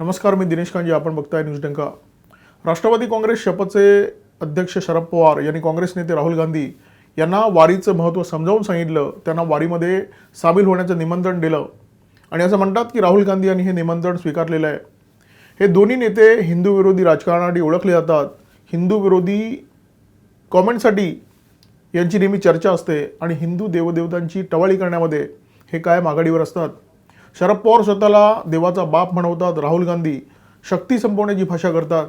नमस्कार मी दिनेश कांजी आपण बघताय न्यूज डंका. राष्ट्रवादी काँग्रेस शपथचे अध्यक्ष शरद पवार यांनी काँग्रेस नेते राहुल गांधी यांना वारीचं महत्त्व समजावून सांगितलं त्यांना वारीमध्ये सामील होण्याचं निमंत्रण दिलं. आणि असं म्हणतात की राहुल गांधी यांनी हे निमंत्रण स्वीकारलेलं आहे. हे दोन्ही नेते हिंदू विरोधी राजकारणासाठी ओळखले जातात. हिंदू विरोधी कॉमेंटसाठी यांची नेहमी चर्चा असते आणि हिंदू देवदेवतांची टवाळी करण्यामध्ये हे कायम आघाडीवर असतात. शरद पवार स्वतःला देवाचा बाप म्हणवतात राहुल गांधी शक्ती संपवण्याची भाषा करतात.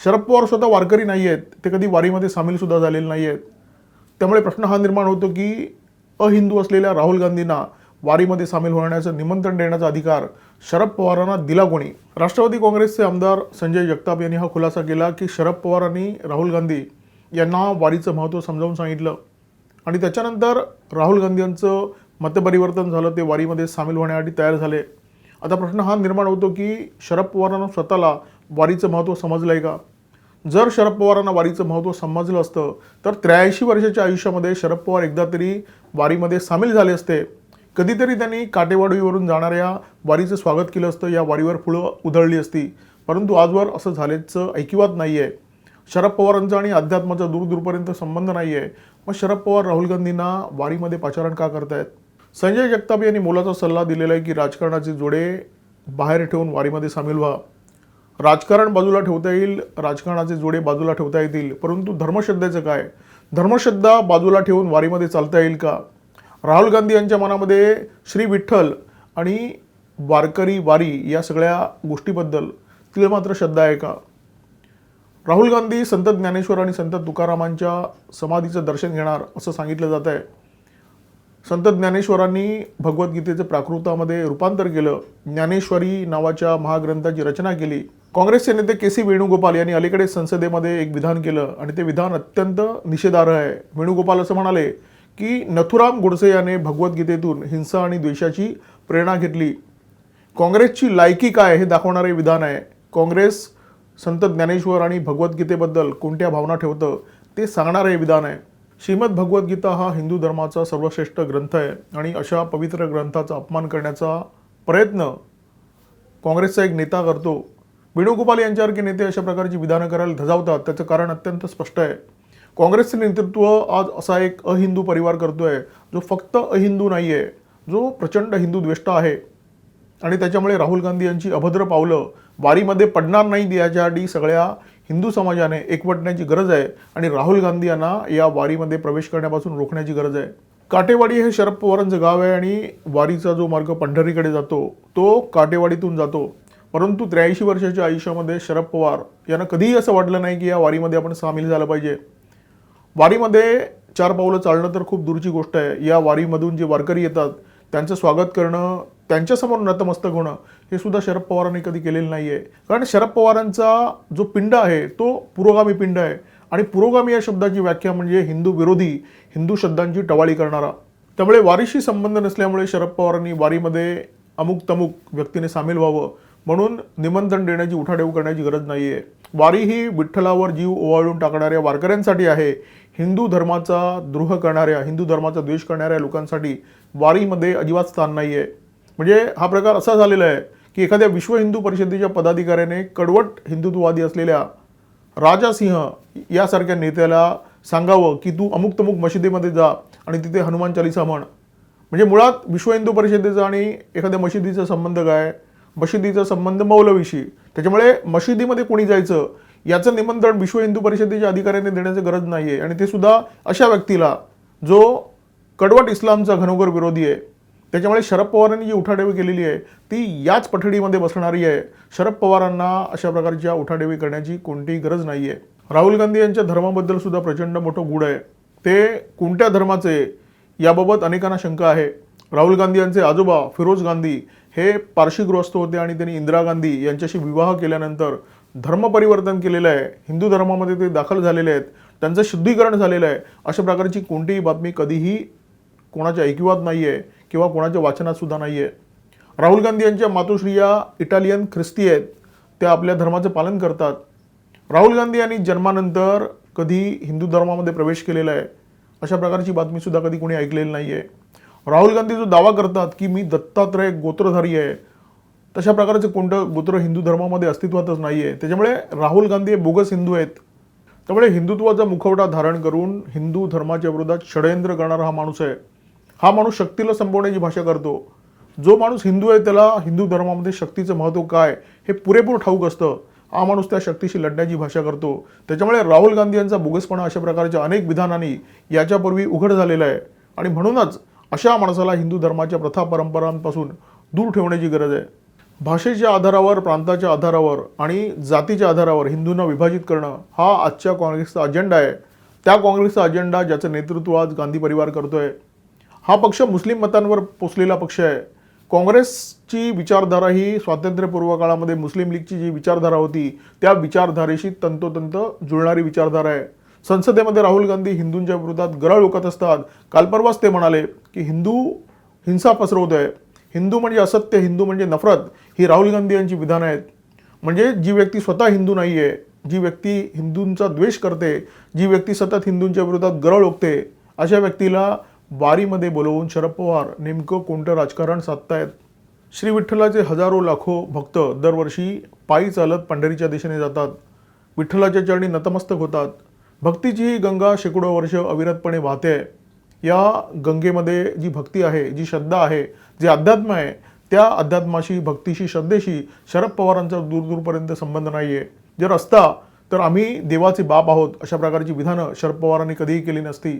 शरद पवार स्वतः वारकरी नाही आहेत ते कधी वारीमध्ये सामीलसुद्धा झालेले नाही आहेत त्यामुळे प्रश्न हा निर्माण होतो की अहिंदू असलेल्या राहुल गांधींना वारीमध्ये सामील होण्याचं निमंत्रण देण्याचा अधिकार शरद पवारांना दिला कोणी? राष्ट्रवादी काँग्रेसचे आमदार संजय जगताप यांनी हा खुलासा केला की शरद पवारांनी राहुल गांधी यांना वारीचं महत्त्व समजावून सांगितलं. आणि त्याच्यानंतर राहुल गांधी यांचं मतपरिवर्तन झालं ते वारीमध्ये सामील होण्यासाठी तयार झाले. आता प्रश्न हा निर्माण होतो की शरद पवारांना स्वतःला वारीचं महत्त्व समजलं आहे का? जर शरद पवारांना वारीचं महत्त्व समजलं असतं तर त्र्याऐंशी वर्षाच्या आयुष्यामध्ये शरद पवार एकदा तरी वारीमध्ये सामील झाले असते. कधीतरी त्यांनी काटेवाडीवरून जाणाऱ्या वारीचं स्वागत केलं असतं या वारीवर फुलं उधळली असती. परंतु आजवर असं झाल्याचं ऐकिवात नाही आहे शरद पवारांचा आणि अध्यात्माचा दूरदूरपर्यंत संबंध नाही आहे मग शरद पवार राहुल गांधींना वारीमध्ये पाचारण का करतायत? संजय जगताप यांनी मोलाचा सल्ला दिलेला आहे की राजकारणाचे जोडे बाहेर ठेवून वारीमध्ये सामील व्हा. राजकारण बाजूला ठेवता येईल राजकारणाचे जोडे बाजूला ठेवता येतील. परंतु धर्मश्रद्धेचं काय? धर्मश्रद्धा बाजूला ठेवून वारीमध्ये चालता येईल का? राहुल गांधी यांच्या मनामध्ये श्री विठ्ठल आणि वारकरी वारी या सगळ्या गोष्टीबद्दल तिला मात्र श्रद्धा आहे का? राहुल गांधी संत ज्ञानेश्वर आणि संत तुकारामांच्या समाधीचं दर्शन घेणार असं सांगितलं जात आहे संत ज्ञानेश्वरांनी भगवद्गीतेचं प्राकृतामध्ये रूपांतर केलं. ज्ञानेश्वरी नावाच्या महाग्रंथाची रचना केली. काँग्रेसचे नेते के सी वेणुगोपाल यांनी अलीकडे संसदेमध्ये एक विधान केलं आणि ते विधान अत्यंत निषेधार्ह आहे. वेणुगोपाल असं म्हणाले की नथुराम गोडसे याने भगवद्गीतेतून हिंसा आणि द्वेषाची प्रेरणा घेतली. काँग्रेसची लायकी काय हे दाखवणारे विधान आहे. काँग्रेस संत ज्ञानेश्वर आणि भगवद्गीतेबद्दल कोणत्या भावना ठेवतं ते सांगणारे विधान आहे. श्रीमद भगवद्गीता हा हिंदू धर्माचा सर्वश्रेष्ठ ग्रंथ आहे आणि अशा पवित्र ग्रंथाचा अपमान करण्याचा प्रयत्न काँग्रेसचा एक नेता करतो. वेणुगोपाल यांच्यासारखे नेते अशा प्रकारची विधानं करायला धजावतात. त्याचं कारण अत्यंत स्पष्ट आहे. काँग्रेसचे नेतृत्व आज असा एक अहिंदू परिवार करतो आहे जो फक्त अहिंदू नाही आहे जो प्रचंड हिंदू द्वेष्ट आहे. आणि त्याच्यामुळे राहुल गांधी यांची अभद्र पावलं वारीमध्ये पडणार नाही याच्यासाठी सगळ्या हिंदू समाजाने एकवटण्याची गरज आहे आणि राहुल गांधी यांना या वारीमध्ये प्रवेश करण्यापासून रोखण्याची गरज आहे. काटेवाडी हे शरद पवारांचं गाव आहे आणि वारीचा जो मार्ग पंढरीकडे जातो तो काटेवाडीतून जातो. परंतु त्र्याऐंशी वर्षाच्या आयुष्यामध्ये शरद पवार यांना कधीही असं वाटलं नाही की या वारीमध्ये आपण सामील झालं पाहिजे. वारीमध्ये चार पावलं चालणं तर खूप दूरची गोष्ट आहे. या वारीमधून जे वारकरी येतात त्यांचं स्वागत करणं त्यांच्यासमोर नतमस्तक होणं हे सुद्धा शरद पवारांनी कधी केलेलं नाही आहे कारण शरद पवारांचा जो पिंड आहे तो पुरोगामी पिंड आहे. आणि पुरोगामी या शब्दाची व्याख्या म्हणजे हिंदू विरोधी हिंदू शब्दांची टवाळी करणारा. त्यामुळे वारीशी संबंध नसल्यामुळे शरद पवारांनी वारीमध्ये अमुक तमुक व्यक्तीने सामील व्हावं. म्हणून निमंत्रण देण्याची उठाठेव करण्याची गरज नाही आहे वारी ही विठ्ठलावर जीव ओवाळून टाकणाऱ्या वारकऱ्यांसाठी आहे. हिंदू धर्माचा द्रोह करणाऱ्या हिंदू धर्माचा द्वेष करणाऱ्या लोकांसाठी वारीमध्ये अजिबात स्थान नाही आहे म्हणजे हा प्रकार असा झालेला आहे की एखाद्या विश्व हिंदू परिषदेच्या पदाधिकाऱ्याने कडवट हिंदुत्ववादी असलेल्या राजा सिंह यासारख्या नेत्याला सांगावं की तू अमुक तमुक मशिदीमध्ये जा आणि तिथे हनुमान चालिसा म्हण. म्हणजे मुळात विश्व हिंदू परिषदेचा आणि एखाद्या मशिदीचा संबंध काय? मशिदीचा संबंध मौलवीशी. त्याच्यामुळे मशिदीमध्ये कोणी जायचं याचं निमंत्रण विश्व हिंदू परिषदेच्या अधिकाऱ्यांनी देण्याची गरज नाही आहे आणि ते सुद्धा अशा व्यक्तीला जो कडवट इस्लामचा घनोघर विरोधी आहे त्याच्यामुळे शरद पवारांनी जी उठाडेवी केलेली आहे ती याच पठडीमध्ये बसणारी आहे. शरद पवारांना अशा प्रकारच्या उठाडेवी करण्याची कोणतीही गरज नाही आहे राहुल गांधी यांच्या धर्माबद्दल सुद्धा प्रचंड मोठं गुढ आहे. ते कोणत्या धर्माचे याबाबत अनेकांना शंका आहे. राहुल गांधी यांचे आजोबा फिरोज गांधी हे पारशीगृहस्थ होते आणि त्यांनी इंदिरा गांधी यांच्याशी विवाह केल्यानंतर धर्म परिवर्तन केलेलं आहे. हिंदू धर्मामध्ये ते दाखल झालेले आहेत. त्यांचं शुद्धीकरण झालेलं आहे. अशा प्रकारची कोणतीही बातमी कधीही कोणाच्या ऐकिवात नाही आहे किंवा कोणाच्या वाचनात सुद्धा नाही आहे राहुल गांधी यांच्या मातोश्री या इटालियन ख्रिस्ती आहेत त्या आपल्या धर्माचं पालन करतात. राहुल गांधी यांनी जन्मानंतर कधी हिंदू धर्मामध्ये प्रवेश केलेला आहे अशा प्रकारची बातमीसुद्धा कधी कोणी ऐकलेली नाही आहे राहुल गांधी जो दावा करतात की मी दत्तात्रय गोत्रधारी आहे तशा प्रकारचं कोणतं गोत्र हिंदू धर्मामध्ये अस्तित्वातच नाही आहे त्याच्यामुळे राहुल गांधी हे बोगस हिंदू आहेत. त्यामुळे हिंदुत्वाचा मुखवटा धारण करून हिंदू धर्माच्या विरोधात षडयंत्र करणारा हा माणूस आहे. हा माणूस शक्तीला संपवण्याची भाषा करतो. जो माणूस हिंदू आहे त्याला हिंदू धर्मामध्ये शक्तीचं महत्त्व काय हे पुरेपूर ठाऊक असतं. हा माणूस त्या शक्तीशी लढण्याची भाषा करतो. त्याच्यामुळे राहुल गांधी यांचा बोगसपणा अशा प्रकारच्या अनेक विधानांनी याच्यापूर्वी उघड झालेला आहे. आणि म्हणूनच अशा माणसाला हिंदू धर्माच्या प्रथा परंपरांपासून दूर ठेवण्याची गरज आहे. भाषेच्या आधारावर प्रांताच्या आधारावर आणि जातीच्या आधारावर हिंदूंना विभाजित करणं हा आजच्या काँग्रेसचा अजेंडा आहे. त्या काँग्रेसचा अजेंडा ज्याचं नेतृत्व आज गांधी परिवार करतो आहे हा पक्ष मुस्लिम मतांवर पोचलेला पक्ष आहे. काँग्रेसची विचारधारा ही स्वातंत्र्यपूर्व काळामध्ये मुस्लिम लीगची जी विचारधारा होती त्या विचारधारेशी तंतोतंत जुळणारी विचारधारा आहे. संसदेमध्ये राहुल गांधी हिंदूंच्या विरोधात गरळ ओकत असतात. काल परवाच ते म्हणाले की हिंदू हिंसा पसरवत आहे. हिंदू म्हणजे असत्य हिंदू म्हणजे नफरत ही राहुल गांधी यांची विधानं आहेत. म्हणजे जी व्यक्ती स्वतः हिंदू नाही आहे जी व्यक्ती हिंदूंचा द्वेष करते जी व्यक्ती सतत हिंदूंच्या विरोधात गरळ ओकते अशा व्यक्तीला वारीमध्ये बोलवून शरद पवार नेमकं कोणतं राजकारण साधतायत? श्री विठ्ठलाचे हजारो लाखो भक्त दरवर्षी पायी चालत पंढरीच्या दिशेने जातात. विठ्ठलाच्या चरणी नतमस्तक होतात. भक्तीची ही गंगा शेकडो वर्ष अविरतपणे वाहते. या गंगेमध्ये जी भक्ती आहे जी श्रद्धा आहे जे अध्यात्म आहे त्या अध्यात्माशी भक्तीशी श्रद्धेशी शरद पवारांचा दूरदूरपर्यंत संबंध नाही आहे जर असता तर आम्ही देवाचे बाप आहोत अशा प्रकारची विधानं शरद पवारांनी कधीही केली नसती.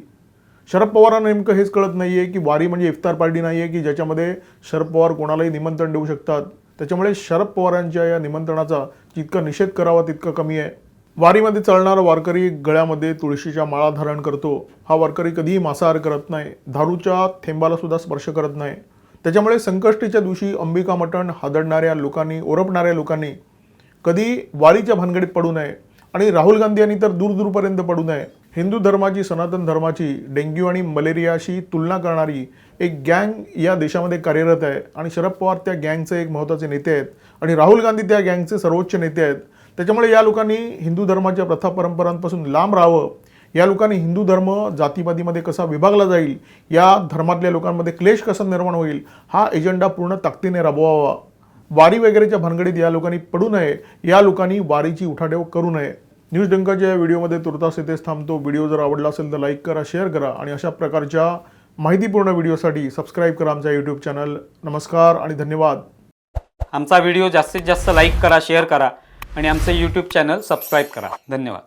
शरद पवारांना नेमकं हेच कळत नाही आहे की वारी म्हणजे इफ्तार पार्टी नाही आहे की ज्याच्यामध्ये शरद पवार कोणालाही निमंत्रण देऊ शकतात. त्याच्यामुळे शरद पवारांच्या या निमंत्रणाचा जितका निषेध करावा तितका कमी आहे. वारीमध्ये चालणारा वारकरी गळ्यामध्ये तुळशीच्या माळा धारण करतो. हा वारकरी कधीही मांसाहार करत नाही. दारूच्या थेंबाला सुद्धा स्पर्श करत नाही. त्याच्यामुळे संकष्टीच्या दिवशी अंबिका मटण हादडणाऱ्या लोकांनी ओरपणाऱ्या लोकांनी कधी वारीच्या भानगडीत पडू नये आणि राहुल गांधी यांनी तर दूरदूरपर्यंत पडू नये. हिंदू धर्माची सनातन धर्माची डेंग्यू आणि मलेरियाशी तुलना करणारी एक गँग या देशामध्ये कार्यरत आहे. आणि शरद पवार त्या गँगचे एक महत्त्वाचे नेते आहेत. आणि राहुल गांधी त्या गँगचे सर्वोच्च नेते आहेत. त्याच्यामुळे या लोकांनी हिंदू धर्माच्या प्रथा परंपरांपासून लांब राहावं. या लोकांनी हिंदू धर्म जातीपातीमध्ये कसा विभागला जाईल या धर्मातल्या लोकांमध्ये क्लेश कसा निर्माण होईल हा एजेंडा पूर्ण ताकदीने राबवावा. वारी वगैरेच्या भानगडीत या लोकांनी पडू नये. या लोकांनी वारीची उठाठेव करू नये. न्यूज डंकाच्या या व्हिडिओमध्ये तुर्तास येथेच थांबतो. व्हिडिओ जर आवडला असेल तर लाईक करा शेअर करा आणि अशा प्रकारच्या माहितीपूर्ण व्हिडिओसाठी सबस्क्राईब करा आमचा यूट्यूब चॅनल. नमस्कार आणि धन्यवाद. आमचा व्हिडिओ जास्तीत जास्त लाईक करा शेअर करा आणि आमचं यूट्यूब चॅनल सबस्क्राईब करा. धन्यवाद.